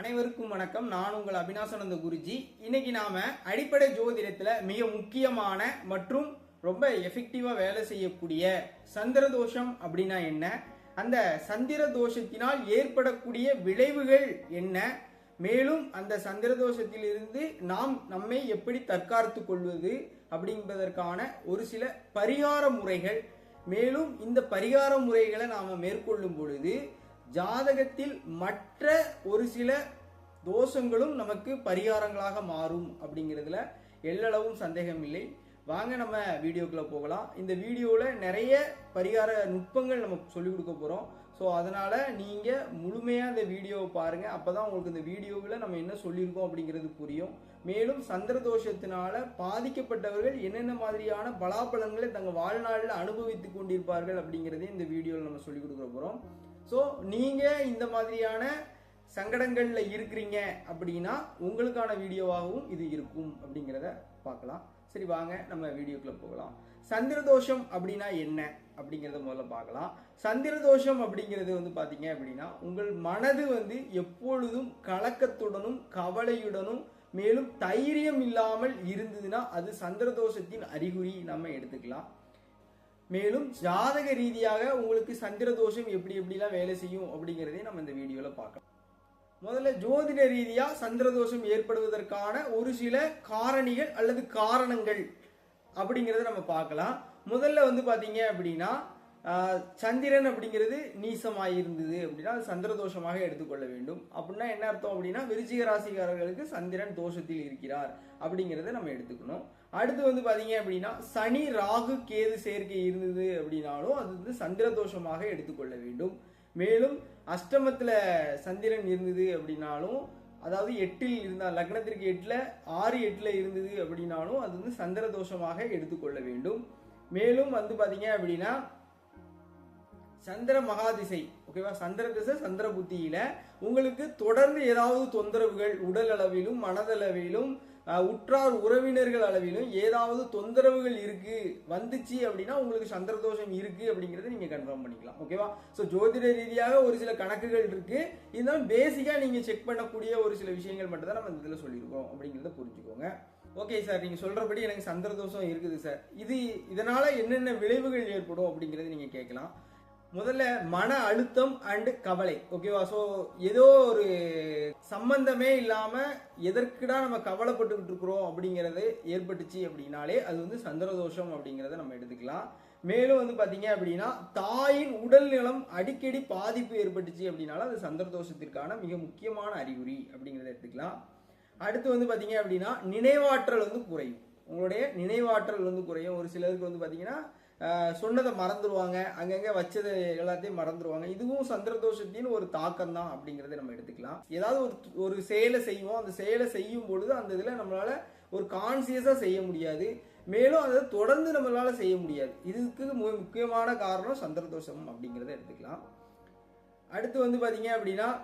அனைவருக்கும் வணக்கம். நான் உங்கள் அபினாசானந்த குருஜி. இன்னைக்கு நாம அடிப்படை ஜோதிடத்துல மிக முக்கியமான மற்றும் ரொம்ப எஃபெக்டிவா வேலை செய்யக்கூடிய சந்திர தோஷம் அப்படின்னா என்ன? அந்த சந்திர தோஷத்தினால் ஏற்படக்கூடிய விளைவுகள் என்ன? மேலும் அந்த சந்திர தோஷத்திலிருந்து நாம் நம்மை எப்படி தற்காத்து கொள்வது அப்படிஎன்பதற்கான ஒரு சில பரிகார முறைகள். மேலும் இந்த பரிகார முறைகளை நாம மேற்கொள்ளும் பொழுது ஜாதகத்தில் மற்ற ஒரு சில தோஷங்களும் நமக்கு பரிகாரங்களாக மாறும் அப்படிங்கிறதுல எல்லளவும் சந்தேகம் இல்லை. வாங்க நம்ம வீடியோக்குள்ளே போகலாம். இந்த வீடியோவில் நிறைய பரிகார நுட்பங்கள் நம்ம சொல்லிக் கொடுக்க போகிறோம் ஸோ அதனால் நீங்கள் முழுமையாக இந்த வீடியோவை பாருங்கள் அப்போ தான் உங்களுக்கு இந்த வீடியோவில் நம்ம என்ன சொல்லியிருக்கோம் அப்படிங்கிறது புரியும். மேலும் சந்திர தோஷத்தினால் பாதிக்கப்பட்டவர்கள் என்னென்ன மாதிரியான பலாபலங்களை தங்கள் வாழ்நாளில் அனுபவித்து கொண்டிருப்பார்கள் அப்படிங்கிறதையும் இந்த வீடியோவில் நம்ம சொல்லிக் கொடுக்க போகிறோம் ஸோ நீங்கள் இந்த மாதிரியான சங்கடங்களில் இருக்கிறீங்க அப்படின்னா உங்களுக்கான வீடியோவாகவும் இது இருக்கும் அப்படிங்கிறத பார்க்கலாம். சரி வாங்க நம்ம வீடியோக்குள்ள போகலாம். சந்திர தோஷம் அப்படின்னா என்ன அப்படிங்கிறத முதல்ல பார்க்கலாம். சந்திர தோஷம் அப்படிங்கிறது வந்து பார்த்தீங்க அப்படின்னா உங்கள் மனது வந்து எப்பொழுதும் கலக்கத்துடனும் கவலையுடனும் மேலும் தைரியம் இல்லாமல் இருந்ததுன்னா அது சந்திர தோஷத்தின் அறிகுறி நம்ம எடுத்துக்கலாம். மேலும் ஜாதக ரீதியாக உங்களுக்கு சந்திர தோஷம் எப்படி எப்படிலாம் வேலை செய்யும் அப்படிங்கிறதையும் நம்ம இந்த வீடியோவில் பார்க்கலாம். முதல்ல ஜோதிட ரீதியா சந்திர தோஷம் ஏற்படுவதற்கான ஒரு சில காரணிகள் அல்லது காரணங்கள் அப்படிங்கிறத நம்ம பார்க்கலாம். முதல்ல வந்து பாத்தீங்க அப்படின்னா சந்திரன் அப்படிங்கிறது நீசமாக இருந்தது அப்படின்னா அது சந்திர தோஷமாக எடுத்துக்கொள்ள வேண்டும். அப்படின்னா என்ன அர்த்தம் அப்படின்னா விருச்சிக ராசிக்காரர்களுக்கு சந்திரன் தோஷத்தில் இருக்கிறார் அப்படிங்கிறத நம்ம எடுத்துக்கணும். அடுத்து வந்து பாத்தீங்க அப்படின்னா சனி ராகு கேது சேர்க்கை இருந்தது அப்படின்னாலும் அது வந்து சந்திர தோஷமாக எடுத்துக்கொள்ள வேண்டும். மேலும் அஷ்டமத்துல சந்திரன் இருந்தது அப்படின்னாலும் அதாவது எட்டில் இருந்தால் லக்னத்திற்கு எட்டுல ஆறு எட்டுல இருந்தது அப்படின்னாலும் அது வந்து சந்திர தோஷமாக எடுத்துக்கொள்ள வேண்டும். மேலும் வந்து பாத்தீங்க அப்படின்னா சந்திர மகாதிசை ஓகேவா சந்திர திசை சந்திர புத்தியில உங்களுக்கு தொடர்ந்து ஏதாவது தொந்தரவுகள் உடல் அளவிலும் மனதளவிலும் உற்றார் உறவினர்கள் அளவிலும் ஏதாவது தொந்தரவுகள் இருக்கு வந்துச்சு அப்படின்னா உங்களுக்கு சந்திர தோஷம் இருக்கு அப்படிங்கறத நீங்க கன்ஃபார்ம் பண்ணிக்கலாம். ஓகேவா ஸோ ஜோதிட ரீதியாக ஒரு சில கணக்குகள் இருக்கு. இருந்தாலும் பேசிக்கா நீங்க செக் பண்ணக்கூடிய ஒரு சில விஷயங்கள் மட்டும் தான் நம்ம இந்த இதில் சொல்லியிருக்கோம் அப்படிங்கிறத புரிஞ்சுக்கோங்க. ஓகே சார் நீங்க சொல்றபடி எனக்கு சந்திர தோஷம் இருக்குது சார் இது இதனால என்னென்ன விளைவுகள் ஏற்படும் அப்படிங்கறத நீங்க கேட்கலாம். முதல்ல மன அழுத்தம் அண்ட் கவலை. ஓகேவா ஸோ ஏதோ ஒரு சம்பந்தமே இல்லாம எதற்குடா நம்ம கவலைப்பட்டுக்கிட்டு இருக்கிறோம் அப்படிங்கிறது ஏற்பட்டுச்சு அப்படின்னாலே அது வந்து சந்திரதோஷம் அப்படிங்கிறத நம்ம எடுத்துக்கலாம். மேலும் வந்து பாத்தீங்க அப்படின்னா தாயின் உடல் நலம் அடிக்கடி பாதிப்பு ஏற்பட்டுச்சு அப்படின்னாலும் அது சந்திரதோஷத்திற்கான மிக முக்கியமான அறிகுறி அப்படிங்கிறத எடுத்துக்கலாம். அடுத்து வந்து பாத்தீங்க அப்படின்னா நினைவாற்றல் வந்து குறையும். உங்களுடைய நினைவாற்றல் வந்து குறையும். ஒரு சிலருக்கு வந்து பாத்தீங்கன்னா சொன்னதை மறந்துடுவாங்க அங்கங்கே வச்சதை எல்லாத்தையும் மறந்துடுவாங்க இதுவும் சந்திரதோஷத்தின் ஒரு தாக்கம் தான் அப்படிங்கிறத நம்ம எடுத்துக்கலாம். ஏதாவது ஒரு ஒரு செயலை செய்வோம். அந்த செயலை செய்யும் பொழுது அந்த இதில் நம்மளால ஒரு கான்சியஸாக செய்ய முடியாது. மேலும் அதை தொடர்ந்து நம்மளால் செய்ய முடியாது. இதுக்கு மு- முக்கியமான காரணம் சந்திரதோஷம் அப்படிங்கிறத எடுத்துக்கலாம். அடுத்து வந்து பார்த்தீங்க அப்படின்னா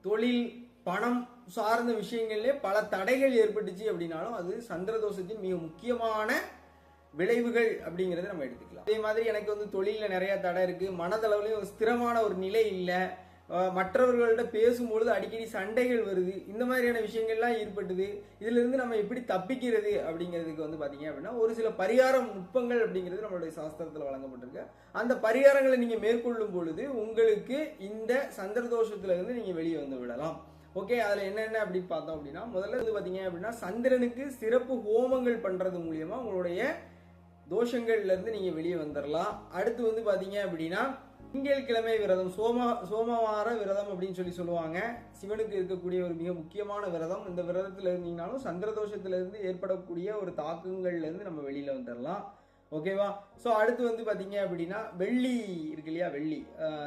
தொழில் பணம் சார்ந்த விஷயங்கள்லேயே பல தடைகள் ஏற்பட்டுச்சு அப்படின்னாலும் அது சந்திரதோஷத்தின் மிக முக்கியமான விளைவுகள் அப்படிங்கிறத நம்ம எடுத்துக்கலாம். அதே மாதிரி எனக்கு வந்து தொழிலில் நிறைய தடை இருக்கு. மனதளவுலேயும் ஒரு ஸ்திரமான ஒரு நிலை இல்லை. மற்றவர்கள்ட்ட பேசும்பொழுது அடிக்கடி சண்டைகள் வருது. இந்த மாதிரியான விஷயங்கள்லாம் ஏற்பட்டுது. இதுல இருந்து நம்ம எப்படி தப்பிக்கிறது அப்படிங்கிறதுக்கு வந்து பாத்தீங்க அப்படின்னா ஒரு சில பரிகார நுட்பங்கள் அப்படிங்கிறது நம்மளுடைய சாஸ்திரத்தில் வழங்கப்பட்டிருக்கு. அந்த பரிகாரங்களை நீங்க மேற்கொள்ளும் பொழுது உங்களுக்கு இந்த சந்திர தோஷத்துல இருந்து நீங்க வெளியே வந்து விடலாம். ஓகே அதில் என்னென்ன அப்படின்னு பார்த்தோம் அப்படின்னா முதல்ல வந்து பார்த்தீங்க அப்படின்னா சந்திரனுக்கு சிறப்பு ஹோமங்கள் பண்ணுறது மூலியமாக உங்களுடைய தோஷங்கள்லேருந்து நீங்கள் வெளியே வந்துடலாம் அடுத்து வந்து பார்த்தீங்க அப்படின்னா திங்கள் கிழமை விரதம் சோம சோமவார விரதம் அப்படின்னு சொல்லி சொல்லுவாங்க. சிவனுக்கு இருக்கக்கூடிய ஒரு மிக முக்கியமான விரதம். இந்த விரதத்தில் இருந்தீங்கனாலும் சந்திர தோஷத்துலேருந்து ஏற்படக்கூடிய ஒரு தாக்கங்கள்லேருந்து நம்ம வெளியில் வந்துடலாம் ஓகேவா ஸோ அடுத்து வந்து பார்த்தீங்க அப்படின்னா வெள்ளி இருக்கு இல்லையா? வெள்ளி.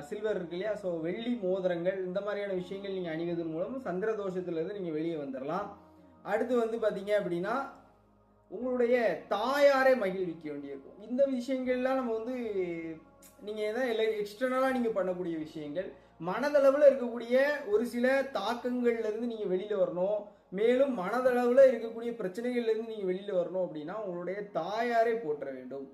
சில்வர் இருக்கு இல்லையா? ஸோ வெள்ளி மோதிரங்கள் இந்த மாதிரியான விஷயங்கள் நீங்கள் அணிவதன் மூலம் சந்திர தோஷத்துலேருந்து நீங்கள் வெளியே வந்துடலாம் அடுத்து வந்து பார்த்தீங்க அப்படின்னா உங்களுடைய தாயாரை மகிழ்விக்க வேண்டியிருக்கும். இந்த விஷயங்கள்லாம் நம்ம வந்து நீங்கள் எதாவது இல்லை எக்ஸ்டர்னலாக நீங்கள் பண்ணக்கூடிய விஷயங்கள் மனதளவில் இருக்கக்கூடிய ஒரு சில தாக்கங்கள்லேருந்து நீங்கள் வெளியில் வரணும். மேலும் மனதளவில் இருக்கக்கூடிய பிரச்சனைகள்லேருந்து நீங்கள் வெளியில் வரணும் அப்படின்னா உங்களுடைய தாயாரை போற்ற வேண்டும்.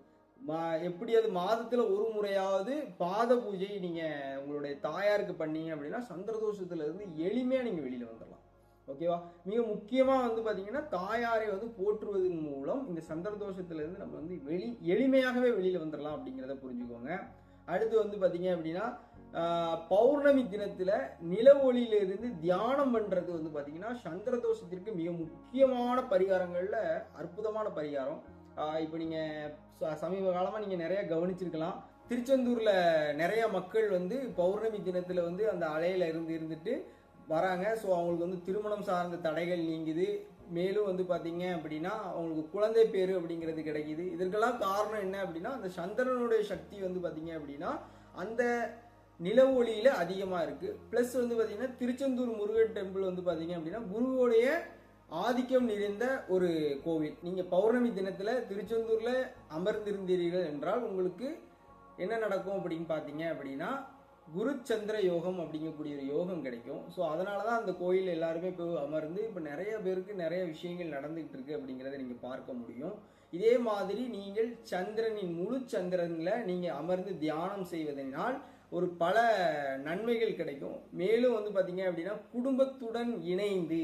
மா- எப்படி அது மாதத்தில் ஒரு முறையாவது பாத பூஜை நீங்கள் உங்களுடைய தாயாருக்கு பண்ணீங்க அப்படின்னா சந்திரதோஷத்துலேருந்து எளிமையாக நீங்கள் வெளியில் வந்துடலாம் ஓகேவா? மிக முக்கியமாக வந்து பார்த்தீங்கன்னா தாயாரை வந்து போற்றுவதன் மூலம் இந்த சந்திர தோஷத்துலேருந்து நம்ம வந்து வெளி எளிமையாகவே வெளியில் வந்துடலாம் அப்படிங்கிறத புரிஞ்சுக்கோங்க. அடுத்து வந்து பார்த்தீங்க அப்படின்னா பௌர்ணமி தினத்தில் நில ஒளியிலிருந்து தியானம் பண்ணுறது வந்து பாத்தீங்கன்னா சந்திரதோஷத்திற்கு மிக முக்கியமான பரிகாரங்களில் அற்புதமான பரிகாரம். இப்போ நீங்கள் ச- சமீப காலமாக நீங்கள் நிறையா கவனிச்சிருக்கலாம். திருச்செந்தூரில் நிறைய மக்கள் வந்து பௌர்ணமி தினத்தில் வந்து அந்த அலையில இருந்து இருந்துட்டு வராங்க. ஸோ அவங்களுக்கு வந்து திருமணம் சார்ந்த தடைகள் நீங்குது. மேலும் வந்து பார்த்தீங்க அப்படின்னா அவங்களுக்கு குழந்தை பேர் அப்படிங்கிறது கிடைக்குது. இதற்கெல்லாம் காரணம் என்ன அப்படின்னா அந்த சந்திரனுடைய சக்தி வந்து பார்த்தீங்க அப்படின்னா அந்த நில ஒளியில் அதிகமாக இருக்குது ப்ளஸ் வந்து பார்த்தீங்கன்னா திருச்செந்தூர் முருகன் டெம்பிள் வந்து பார்த்தீங்க அப்படின்னா குருவோடைய ஆதிக்கம் நிறைந்த ஒரு கோவில். நீங்கள் பௌர்ணமி தினத்தில் திருச்செந்தூரில் அமர்ந்திருந்தீர்கள் என்றால் உங்களுக்கு என்ன நடக்கும் அப்படின்னு பார்த்தீங்க அப்படின்னா குரு சந்திர யோகம் அப்படிங்கக்கூடிய ஒரு யோகம் கிடைக்கும். ஸோ அதனால தான் அந்த கோயில் எல்லாருமே இப்போ அமர்ந்து இப்போ நிறைய பேருக்கு நிறைய விஷயங்கள் நடந்துகிட்டு இருக்கு அப்படிங்கிறத நீங்கள் பார்க்க முடியும். இதே மாதிரி நீங்கள் சந்திரனின் முழு சந்திரனில் நீங்கள் அமர்ந்து தியானம் செய்வதனால் ஒரு பல நன்மைகள் கிடைக்கும். மேலும் வந்து பார்த்தீங்க அப்படின்னா குடும்பத்துடன் இணைந்து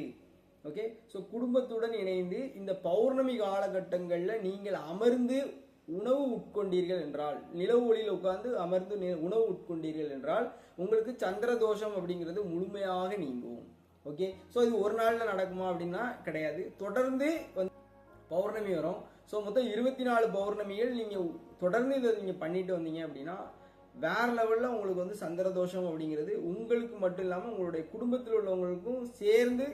ஓகே ஸோ குடும்பத்துடன் இணைந்து இந்த பௌர்ணமி காலகட்டங்களில் நீங்கள் அமர்ந்து உணவு உட்கொண்டீர்கள் என்றால் நிலவு ஒளியில் உட்கார்ந்து அமர்ந்து உணவு உட்கொண்டீர்கள் என்றால் உங்களுக்கு சந்திர தோஷம் அப்படிங்கிறது முழுமையாக நீங்கும். ஓகே ஸோ இது ஒரு நாளில் நடக்குமா அப்படின்னா கிடையாது. தொடர்ந்து வந்து பௌர்ணமி வரும். ஸோ மொத்தம் இருபத்தி நாலு பௌர்ணமிகள் நீங்கள் தொடர்ந்து இதை நீங்கள் பண்ணிட்டு வந்தீங்க அப்படின்னா வேற லெவலில் உங்களுக்கு வந்து சந்திர தோஷம் அப்படிங்கிறது உங்களுக்கு மட்டும் இல்லாமல் உங்களுடைய குடும்பத்தில் உள்ளவங்களுக்கும் சேர்ந்து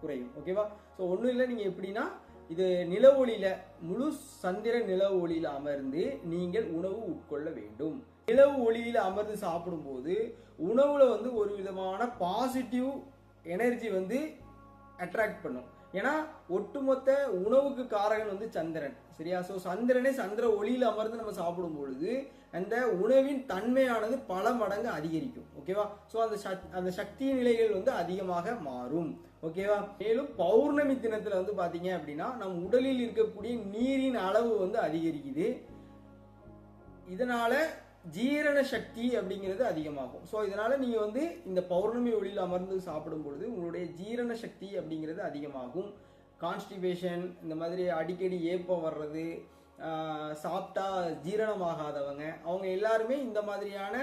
குறையும். ஓகேவா ஸோ ஒன்றும் இல்லை. நீங்கள் எப்படின்னா இது நில ஒளியில முழு சந்திர நில ஒளியில அமர்ந்து நீங்கள் உணவு உட்கொள்ள வேண்டும். நிலவு ஒளியில அமர்ந்து சாப்பிடும்போது உணவுல வந்து ஒரு விதமான பாசிட்டிவ் எனர்ஜி வந்து அட்ராக்ட் பண்ணும். ஏன்னா ஒட்டுமொத்த உணவுக்கு காரகன் வந்து சந்திரன். சரியா? ஸோ சந்திரனே சந்திர ஒளியில் அமர்ந்து நம்ம சாப்பிடும் பொழுது அந்த உணவின் தன்மையானது பல மடங்கு அதிகரிக்கும். ஓகேவா ஸோ அந்த அந்த சக்தி நிலைகள் வந்து அதிகமாக மாறும். ஓகேவா மேலும் பௌர்ணமி தினத்தில் வந்து பார்த்தீங்க அப்படின்னா நம் உடலில் இருக்கக்கூடிய நீரின் அளவு வந்து அதிகரிக்குது. இதனால ஜீரண சக்தி அப்படிங்கிறது அதிகமாகும். ஸோ இதனால நீங்கள் வந்து இந்த பௌர்ணமி ஒளியில் அமர்ந்து சாப்பிடும் பொழுது உங்களுடைய ஜீரண சக்தி அப்படிங்கிறது அதிகமாகும். கான்ஸ்டிபேஷன் இந்த மாதிரி அடிக்கடி ஏப்பம் வர்றது சாப்பிட்டா ஜீரணமாகாதவங்க அவங்க எல்லாருமே இந்த மாதிரியான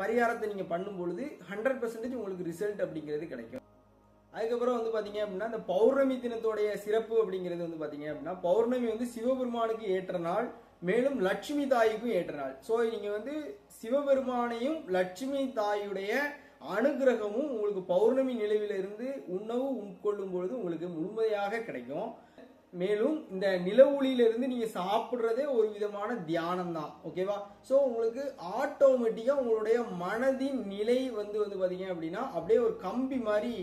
பரிகாரத்தை நீங்கள் பண்ணும் பொழுது ஹண்ட்ரட் பர்சன்டேஜ் உங்களுக்கு ரிசல்ட் அப்படிங்கிறது கிடைக்கும். அதுக்கப்புறம் வந்து பார்த்தீங்க அப்படின்னா இந்த பௌர்ணமி தினத்தோடைய சிறப்பு அப்படிங்கிறது வந்து பார்த்தீங்க அப்படின்னா பௌர்ணமி வந்து சிவபெருமானுக்கு ஏற்ற நாள் மேலும் லட்சுமி தாய்க்கும் ஏற்ற நாள். ஸோ நீங்கள் வந்து சிவபெருமானையும் லட்சுமி தாயுடைய அனுகிரகமும் உங்களுக்கு பௌர்ணமி நிலவிலிருந்து உணவு உட்கொள்ளும் பொழுது உங்களுக்கு முழுமையாக கிடைக்கும். மேலும் இந்த நில ஒளியிலிருந்து நீங்கள் சாப்பிட்றதே ஒரு விதமான தியானம் தான் ஓகேவா ஸோ உங்களுக்கு ஆட்டோமேட்டிக்காக உங்களுடைய மனதின் நிலை வந்து வந்து பார்த்தீங்க அப்படின்னா அப்படியே ஒரு கம்பி மாதிரி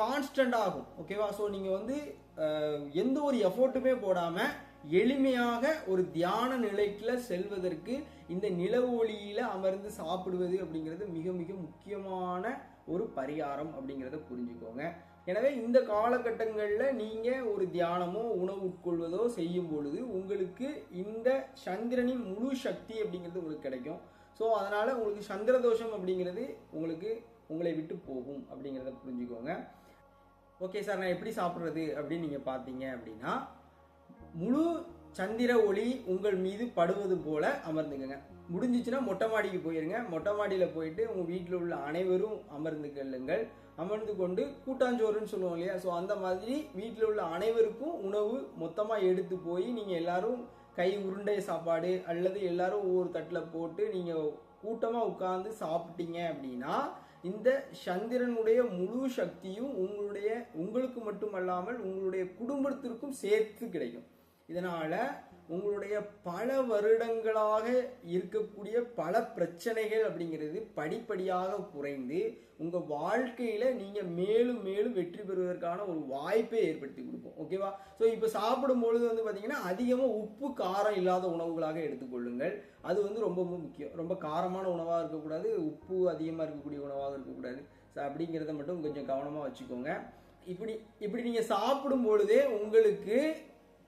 கான்ஸ்டண்ட் ஆகும். ஓகேவா ஸோ நீங்கள் வந்து எந்த ஒரு எஃபோர்ட்டுமே போடாமல் எளிமையாக ஒரு தியான நிலைக்குல செல்வதற்கு இந்த நில ஒளியில அமர்ந்து சாப்பிடுவது அப்படிங்கிறது மிக மிக முக்கியமான ஒரு பரிகாரம் அப்படிங்கிறத புரிஞ்சுக்கோங்க. எனவே இந்த காலகட்டங்களில் நீங்கள் ஒரு தியானமோ உணவு உட்கொள்வதோ செய்யும் பொழுது உங்களுக்கு இந்த சந்திரனின் முழு சக்தி அப்படிங்கிறது உங்களுக்கு கிடைக்கும். ஸோ அதனால் உங்களுக்கு சந்திர தோஷம் அப்படிங்கிறது உங்களுக்கு உங்களை விட்டு போகும் அப்படிங்கிறத புரிஞ்சுக்கோங்க. ஓகே சார் நான் எப்படி சாப்பிட்றது அப்படின்னு நீங்கள் பார்த்தீங்க அப்படின்னா முழு சந்திர ஒளி உங்கள் மீது படுவது போல அமர்ந்துக்கங்க. முடிஞ்சிச்சுன்னா மொட்டை மாடிக்கு போயிருங்க. மொட்டை மாடியில் போயிட்டு உங்கள் வீட்டில் உள்ள அனைவரும் அமர்ந்து கொள்ளுங்கள். அமர்ந்து கொண்டு கூட்டாஞ்சோறுன்னு சொல்லுவோம் இல்லையா? ஸோ அந்த மாதிரி வீட்டில் உள்ள அனைவருக்கும் உணவு மொத்தமாக எடுத்து போய் நீங்கள் எல்லாரும் கை உருண்டை சாப்பாடு அல்லது எல்லாரும் ஒவ்வொரு தட்டில் போட்டு நீங்கள் கூட்டமாக உட்கார்ந்து சாப்பிட்டீங்க அப்படின்னா இந்த சந்திரனுடைய முழு சக்தியும் உங்களுடைய உங்களுக்கு மட்டுமல்லாமல் உங்களுடைய குடும்பத்திற்கும் சேர்த்து கிடைக்கும். இதனால் உங்களுடைய பல வருடங்களாக இருக்கக்கூடிய பல பிரச்சனைகள் அப்படிங்கிறது படிப்படியாக குறைந்து உங்கள் வாழ்க்கையில் நீங்கள் மேலும் மேலும் வெற்றி பெறுவதற்கான ஒரு வாய்ப்பை ஏற்படுத்தி கொடுக்கும். ஓகேவா ஸோ இப்போ சாப்பிடும் பொழுது வந்து பார்த்தீங்கன்னா அதிகமாக உப்பு காரம் இல்லாத உணவுகளாக எடுத்துக்கொள்ளுங்கள். அது வந்து ரொம்ப முக்கியம். ரொம்ப காரமான உணவாக இருக்கக்கூடாது உப்பு அதிகமாக இருக்கக்கூடிய உணவாக இருக்கக்கூடாது. அப்படிங்கிறத மட்டும் கொஞ்சம் கவனமாக வச்சுக்கோங்க. இப்படி இப்படி நீங்கள் சாப்பிடும் பொழுதே உங்களுக்கு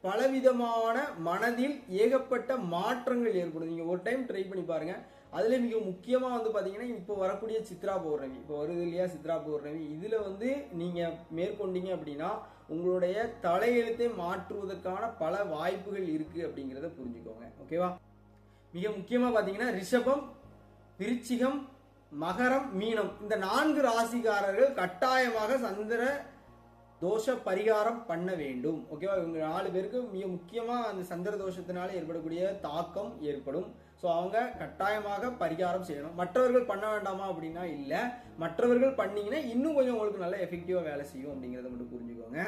பலவிதமான மனதில் ஏகப்பட்ட மாற்றங்கள் ஏற்படும் நீங்க ஒரு டைம் ட்ரை பண்ணி பாருங்க. அதுல மிக முக்கியமா வந்து பாத்தீங்கன்னா இப்போ வரக்கூடிய சித்ரா பௌர்ணமி. இப்போ வருது இல்லையா சித்ரா பௌர்ணமி? இதுல வந்து நீங்க மேற்கொண்டீங்க அப்படின்னா உங்களுடைய தலையெழுத்தை மாற்றுவதற்கான பல வாய்ப்புகள் இருக்கு அப்படிங்கிறத புரிஞ்சுக்கோங்க. ஓகேவா மிக முக்கியமா பாத்தீங்கன்னா ரிஷபம் விருச்சிகம் மகரம் மீனம். இந்த நான்கு ராசிக்காரர்கள் கட்டாயமாக சந்திர தோஷ பரிகாரம் பண்ண வேண்டும். ஓகேவா இவங்க நாலு பேருக்கு மிக முக்கியமா அந்த சந்திர தோஷத்தினால ஏற்படக்கூடிய தாக்கம் ஏற்படும். ஸோ அவங்க கட்டாயமாக பரிகாரம் செய்யணும். மற்றவர்கள் பண்ண வேண்டாமா அப்படின்னா இல்லை. மற்றவர்கள் பண்ணீங்கன்னா இன்னும் கொஞ்சம் உங்களுக்கு நல்ல எஃபெக்டிவாக வேலை செய்யும் அப்படிங்கிறத மட்டும் புரிஞ்சுக்கோங்க.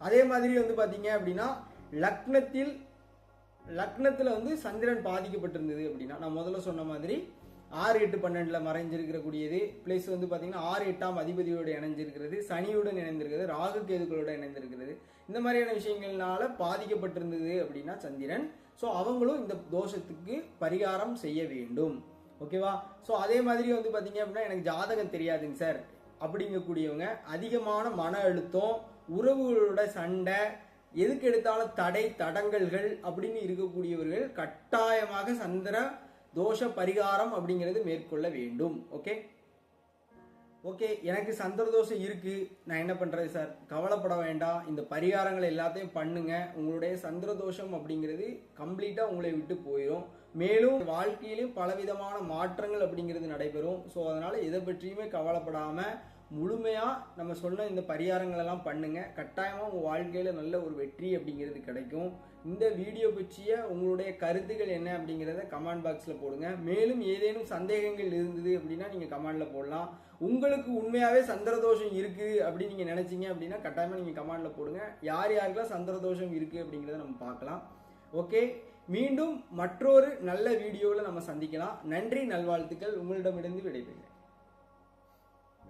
அதே மாதிரி வந்து பார்த்தீங்க அப்படின்னா லக்னத்தில் லக்னத்தில் வந்து சந்திரன் பாதிக்கப்பட்டிருந்தது அப்படின்னா நான் முதல்ல சொன்ன மாதிரி ஆறு எட்டு பன்னெண்டுல மறைஞ்சிருக்கிற கூடியது பிளஸ் வந்து பாத்தீங்கன்னா ஆறு எட்டாம் அதிபதியோடு இணைஞ்சிருக்கிறது. சனியுடன் இணைந்திருக்கிறது. ராகு கேதுக்களோட இணைந்திருக்கிறது. இந்த மாதிரியான விஷயங்கள்னால பாதிக்கப்பட்டிருந்தது அப்படின்னா சந்திரன். ஸோ அவங்களும் இந்த தோஷத்துக்கு பரிகாரம் செய்ய வேண்டும். ஓகேவா ஸோ அதே மாதிரி வந்து பாத்தீங்க அப்படின்னா எனக்கு ஜாதகம் தெரியாதுங்க சார் அப்படிங்கக்கூடியவங்க அதிகமான மன அழுத்தம் உறவுகளோட சண்டை எதுக்கு எடுத்தாலும் தடை தடங்கல்கள் அப்படின்னு இருக்கக்கூடியவர்கள் கட்டாயமாக சந்திர தோஷ பரிகாரம் அப்படிங்கிறது மேற்கொள்ள வேண்டும். ஓகே ஓகே எனக்கு சந்திர தோஷம் இருக்கு. நான் என்ன பண்றது சார்? கவலைப்பட வேண்டாம். இந்த பரிகாரங்கள் எல்லாத்தையும் பண்ணுங்க. உங்களுடைய சந்திர தோஷம் அப்படிங்கிறது கம்ப்ளீட்டா உங்களை விட்டு போயிடும் மேலும் வாழ்க்கையிலும் பலவிதமான மாற்றங்கள் அப்படிங்கிறது நடைபெறும். ஸோ அதனால எதை பற்றியுமே கவலைப்படாம முழுமையாக நம்ம சொன்ன இந்த பரிகாரங்கள் எல்லாம் பண்ணுங்க உங்கள் வாழ்க்கையில் நல்ல ஒரு வெற்றி அப்படிங்கிறது கிடைக்கும். இந்த வீடியோ பற்றிய உங்களுடைய கருத்துக்கள் என்ன அப்படிங்கிறத கமெண்ட் பாக்ஸில் போடுங்க. மேலும் ஏதேனும் சந்தேகங்கள் இருந்தது அப்படின்னா நீங்கள் கமெண்டில் போடலாம். உங்களுக்கு உண்மையாகவே சந்திரதோஷம் இருக்குது அப்படின்னு நீங்கள் நினச்சிங்க அப்படின்னா கட்டாயமாக நீங்கள் கமெண்டில் போடுங்க. யார் யாருக்கெல்லாம் சந்திரதோஷம் இருக்குது அப்படிங்கிறத நம்ம பார்க்கலாம். ஓகே மீண்டும் மற்றொரு நல்ல வீடியோவில் நம்ம சந்திக்கலாம். நன்றி நல்வாழ்த்துக்கள். உங்களிடமிருந்து விடைபெறுகிறேன்.